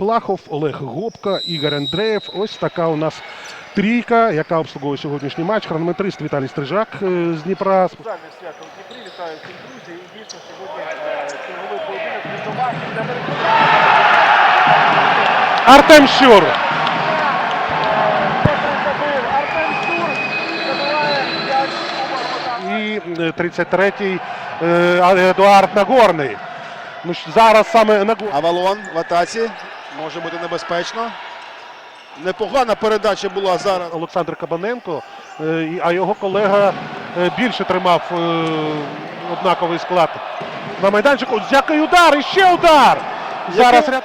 Плахов, Олег Гопка, Ігор Андреєв. Ось така у нас трійка, яка обслуговує сьогоднішній матч. Хронометрист Віталій Стрижак е, з Дніпра. Свято в Дніпрі. Вітаю всіх друзі. І дійсно сьогодні е, черговий поєдинок між Домашнім. Артем Щур. І е, 33-й е, Едуард Нагорний. Ну, зараз саме Нагорний. Авалон в атаці. Може бути небезпечно. Непогана передача була зараз. Олександр Кабаненко, е, а його колега е, більше тримав е, однаковий склад на майданчику. Який удар! І ще удар! Зараз ряд...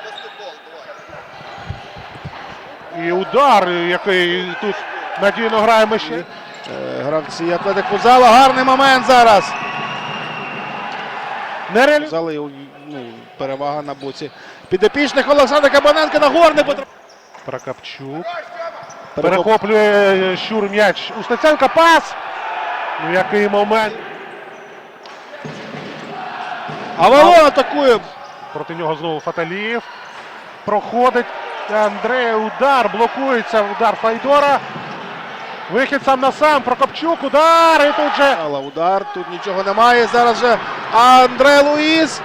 І удар, який тут надійно граємо ще. Гравці Атлетик Футзала. Гарний момент зараз. Не реалізує. Футзали, ну, перевага на боці. Підопічних Олександра Кабаненка на горне потрапив. Прокопчук. Перехоплює е, Щур м'яч. У Стеценка пас. Ну який момент. Авалон атакує. Проти нього знову Фаталієв. Проходить Андрея удар. Блокується удар Файдора. Вихід сам на сам. Прокопчук. Удар. І тут же. Але удар. Тут нічого немає. Зараз же Андре Луїс.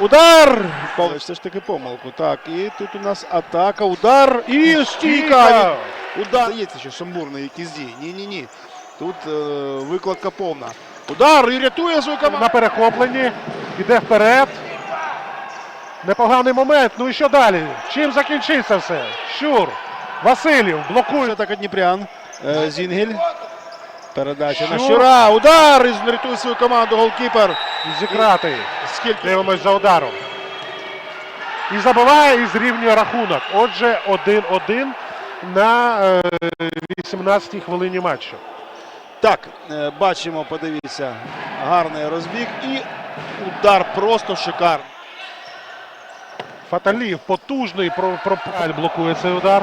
Удар! Пол- Все ж таки помилку. Так, і тут у нас атака, удар і стійка. Удар. Здається, що сумбурний якісь дії. Ні-ні-ні. Тут е, викладка повна. Удар і рятує свою команду. На перехопленні. Іде вперед. Непоганий момент. Ну і що далі? Чим закінчиться все? Щур. Васильєв блокує. Так Дніпрян. Е, Зінгель. Передача на Щура. Удар і рятує свою команду голкіпер. Зіграти. Скільки? Дивимось за ударом. І забиває і зрівнює рахунок. Отже, 1-1 на е, 18-й хвилині матчу. Так, е, бачимо, подивіться, гарний розбіг і удар просто шикарний. Фаталів потужний про, про блокує цей удар.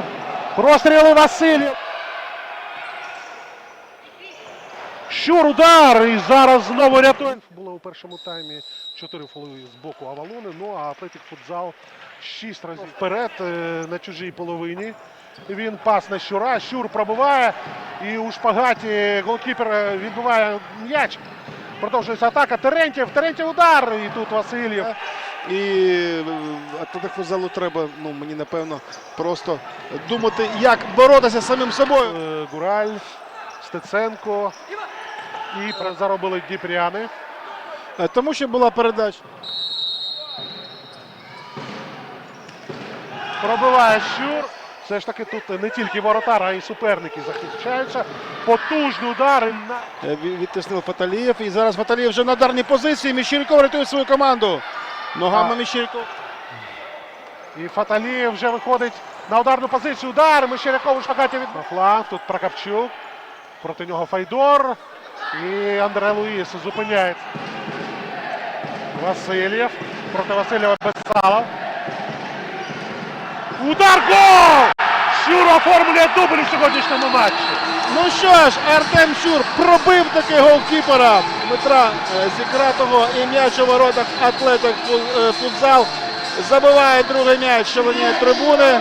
Простріли Васильєв. Щур удар! І зараз знову рятує. Було у першому таймі 4 фоли з боку Авалони. Ну а Атлетик футзал 6 разів вперед е, на чужій половині. Він пас на Щура. Щур пробиває. І у шпагаті голкіпер е, відбиває м'яч. Продовжується атака. Терентєв. Терентєв удар. І тут Васильєв. І е, Атлетик футзалу треба, ну мені напевно, просто думати, як боротися з самим собою. Гураль, Стеценко. І заробили Дніпряни. Тому що була передача. Пробиває Щур. Все ж таки тут не тільки воротар, а й суперники захищаються. Потужний удар. Е, ві- Відтиснув Фаталієв. І зараз Фаталієв вже на ударній позиції. Міщирков рятує свою команду. Ногами А. Міщирков. І Фаталієв вже виходить на ударну позицію. Удар. Мещеряков у шпагаті від на фланг. Тут Прокопчук. Проти нього Файдор. І Андре Луїс зупиняється. Васильєв. Проти Васильєва Бесалов. Удар гол! Щур оформлює дубль у сьогоднішньому матчі. Ну що ж, Артем Щур пробив таки голкіпера Дмитра е, Зікратого і м'яч у воротах Атлетик е, футзал. Забиває другий м'яч, шаленіє трибуни.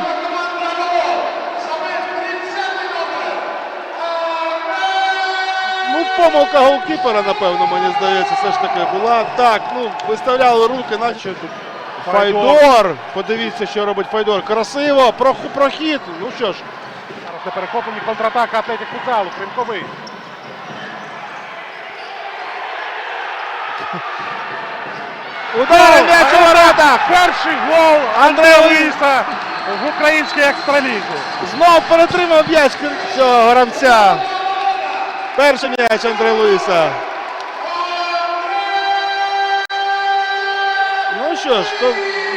Помилка голкіпера, напевно, мені здається, все ж таки була. Так, ну, виставляли руки, наче тут. Файдор. Подивіться, що робить Файдор. Красиво, прох- прохід. Ну що ж, Зараз на перехопленні контратака Атлетик футзалу. Кримковий. удар м'яч у воротах. Перший гол Андрея Луїса в українській екстралізі. Знов перетримав м'яч цього гравця. Перший м'яч Андрея Луїса. Ну що ж, то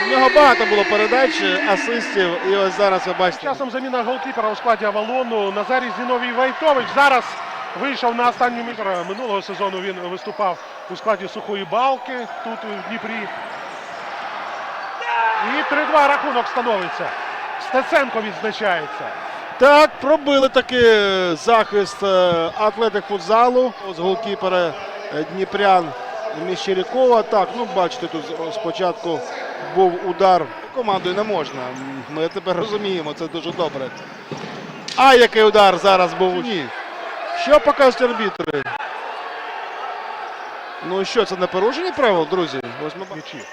в нього багато було передач, асистів. І ось зараз ви бачите. Часом заміна голкіпера у складі Авалону. Назарій Зіновій Вайтович зараз вийшов на останню мітра. Минулого сезону він виступав у складі сухої балки тут у Дніпрі. І 3-2 рахунок становиться. Стеценко відзначається. Так, пробили таки захист е, атлетик футзалу з голкіпера е, Дніпрян Міщерякова. Так, ну бачите, тут спочатку був удар. командою не можна. Ми тепер розуміємо, це дуже добре. А який удар зараз був? Ні. Що покажуть арбітри? Ну що, це не порушення правил, друзі? Ось ми бачимо.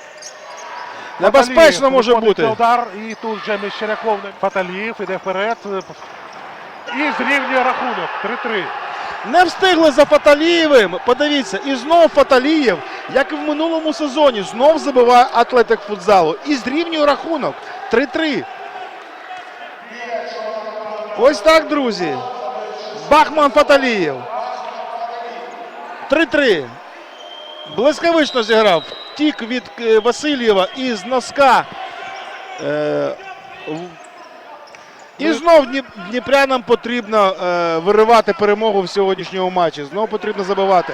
Небезпечно може бути. Удар, і тут же Мещеряков на Фаталіїв іде вперед. І зрівнює рахунок. 3-3. Не встигли за Фаталієвим. Подивіться, і знов Фаталієв, як і в минулому сезоні, знов забиває атлетик футзалу. І зрівнює рахунок. 3-3. Ось так, друзі. Бахман Фаталієв. 3-3. Блискавично зіграв. Тік від е, Васильєва із носка. Е, і знов Дніпрянам потрібно е, виривати перемогу в сьогоднішньому матчі. Знову потрібно забивати.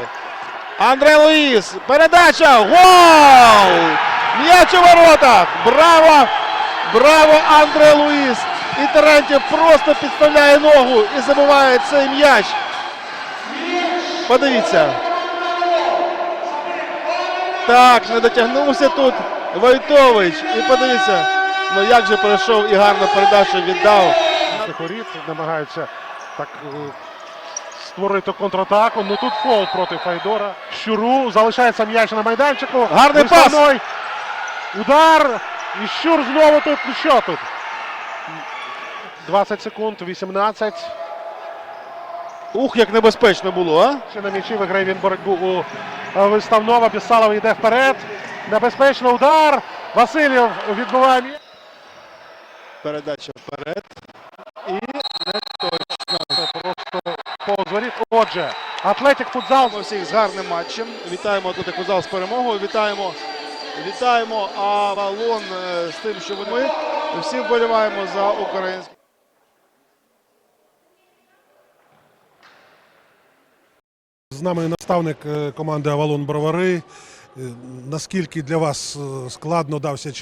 Андре Луїс. Передача. Гол! М'яч у воротах. Браво! Браво, Андре Луїс! І Тарантів просто підставляє ногу і забиває цей м'яч. Подивіться. Так, не дотягнувся тут Войтович. І подивіться, ну як же пройшов і гарну передачу віддав. Тихорід намагаються так е, створити контратаку. Ну тут фол проти Файдора. Щуру залишається м'яч на майданчику. Гарний пас! Удар. І Щур знову тут. Ну що тут? 20 секунд, 18. Ух, як небезпечно було, а? Ще на м'ячі виграє він боротьбу у е, виставнова. Пісалов йде вперед. Небезпечно удар. Васильєв відбиває м'яч. Передача вперед. І не точно. Це просто повз. Отже, Атлетик футзал Вітаємо всіх з гарним матчем. Вітаємо Атлетик Футзал з перемогою. Вітаємо, вітаємо Авалон е, з тим, що вони всі вболіваємо за український. З нами наставник е, команди Авалон Бровари. Е, Наскільки для вас е, складно дався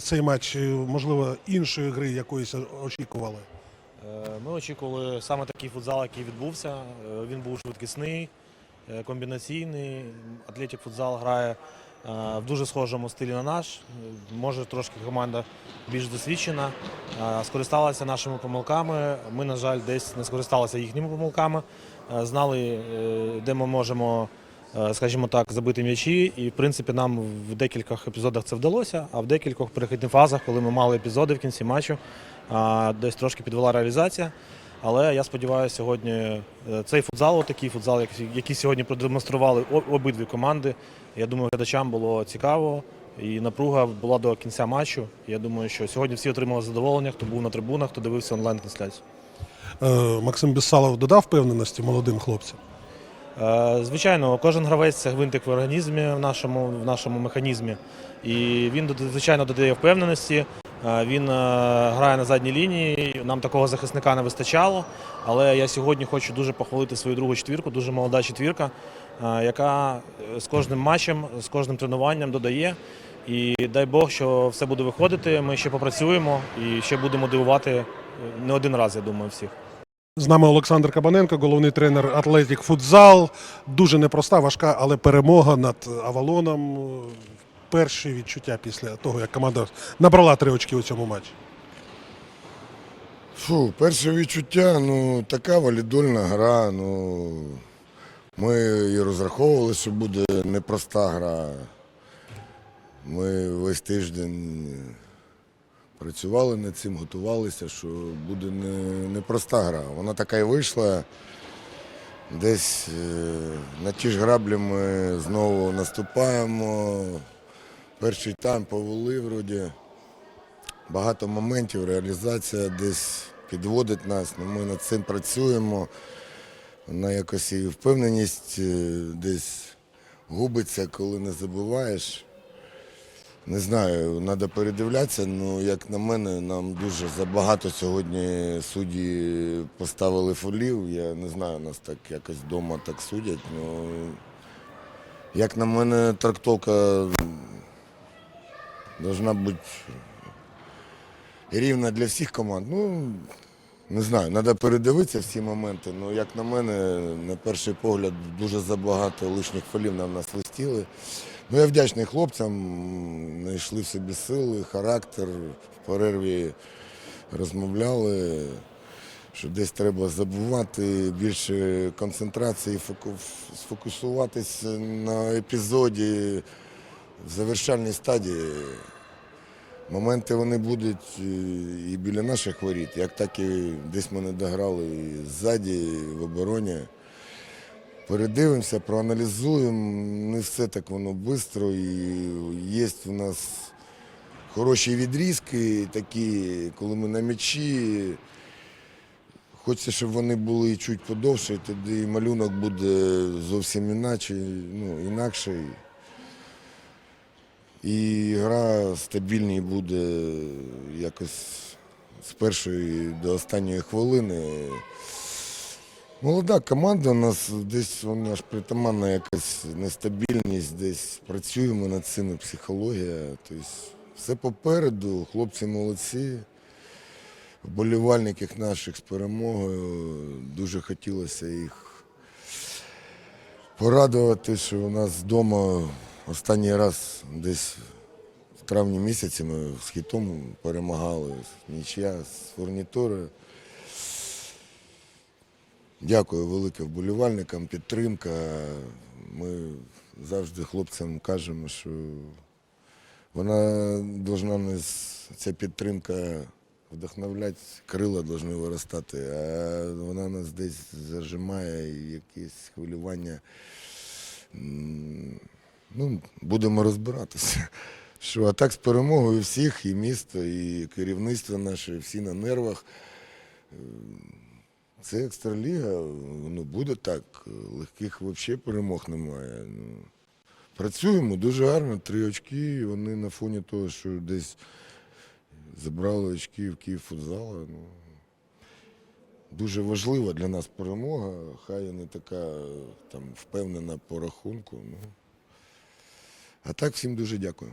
цей матч, можливо, іншої гри якоїсь очікували? Ми очікували саме такий футзал, який відбувся. Він був швидкісний, комбінаційний. Атлетик футзал грає в дуже схожому стилі на наш. Може, трошки команда більш досвідчена. Скористалася нашими помилками. Ми, на жаль, десь не скористалися їхніми помилками. Е, Знали, е, де ми можемо, е, скажімо так, забити м'ячі. І, в принципі, нам в декількох епізодах це вдалося, а в декількох перехідних фазах, коли ми мали епізоди в кінці матчу, десь трошки підвела реалізація. Але я сподіваюся, сьогодні цей футзал, такий футзал, який сьогодні продемонстрували обидві команди. Я думаю, глядачам було цікаво і напруга була до кінця матчу. Я думаю, що сьогодні всі отримали задоволення, хто був на трибунах, хто дивився онлайн-трансляцію. Е, Максим Бісалов додав впевненості молодим хлопцям. Е, Звичайно, кожен гравець це гвинтик в організмі в нашому, в нашому механізмі. І він звичайно додає впевненості. Е, Він грає на задній лінії. Нам такого захисника не вистачало. Але я сьогодні хочу дуже похвалити свою другу четвірку, дуже молода четвірка, яка з кожним матчем, з кожним тренуванням додає. І дай Бог, що все буде виходити. Ми ще попрацюємо і ще будемо дивувати не один раз, я думаю, всіх. З нами Олександр Кабаненко, головний тренер Атлетік Футзал. Дуже непроста, важка, але перемога над Авалоном. Перші відчуття після того, як команда набрала три очки у цьому матчі. Фу, перше відчуття, ну така валідольна гра. Ну, ми і розраховували, що буде непроста гра. Ми весь тиждень працювали над цим, готувалися, що буде не, непроста гра. Вона така й вийшла. Десь е, на ті ж граблі ми знову наступаємо. Перший тайм повели вроді. Багато моментів, реалізація десь підводить нас, але ми над цим працюємо. Вона якось і впевненість е, десь губиться, коли не забуваєш. Не знаю, треба передивлятися, але як на мене, нам дуже забагато сьогодні судді поставили фолів. Я не знаю, нас так якось вдома так судять. Ну, як на мене, трактовка должна бути рівна для всіх команд. Ну, не знаю, треба передивитися всі моменти. Ну, як на мене, на перший погляд, дуже забагато лишніх фолів нам насвистіли. Ну, я вдячний хлопцям, знайшли в собі сили, характер, в перерві розмовляли, що десь треба забувати більше концентрації, фоку- сфокусуватись на епізоді в завершальній стадії. Моменти вони будуть і біля наших воріт, як так і десь ми не дограли і ззаді, і в обороні. Передивимося, проаналізуємо. Не все так воно швидко. І є в нас хороші відрізки, такі, коли ми на м'ячі. Хочеться, щоб вони були чуть подовше, тоді малюнок буде зовсім іначе, ну, інакший. І гра стабільній буде якось з першої до останньої хвилини. Молода команда у нас десь вона ж притаманна якась нестабільність, десь працюємо над цим психологія. Тобто все попереду, хлопці молодці, вболівальників наших з перемогою. Дуже хотілося їх порадувати, що у нас вдома останній раз десь в травні місяці ми з хітом перемагали, нічия з фурнітурою. Дякую велике вболівальникам, підтримка. Ми завжди хлопцям кажемо, що вона должна нас, ця підтримка вдохновляти, крила повинні виростати, а вона нас десь зажимає, і якесь хвилювання. Ну, будемо розбиратися. Що, а так з перемогою всіх, і місто, і керівництво наше, всі на нервах. Це екстраліга, ну буде так. Легких взагалі перемог немає. Ну, працюємо дуже гарно, три очки, вони на фоні того, що десь забрали очки в Київ футзала. Ну, дуже важлива для нас перемога, хай не така там впевнена по рахунку. Ну. А так всім дуже дякую.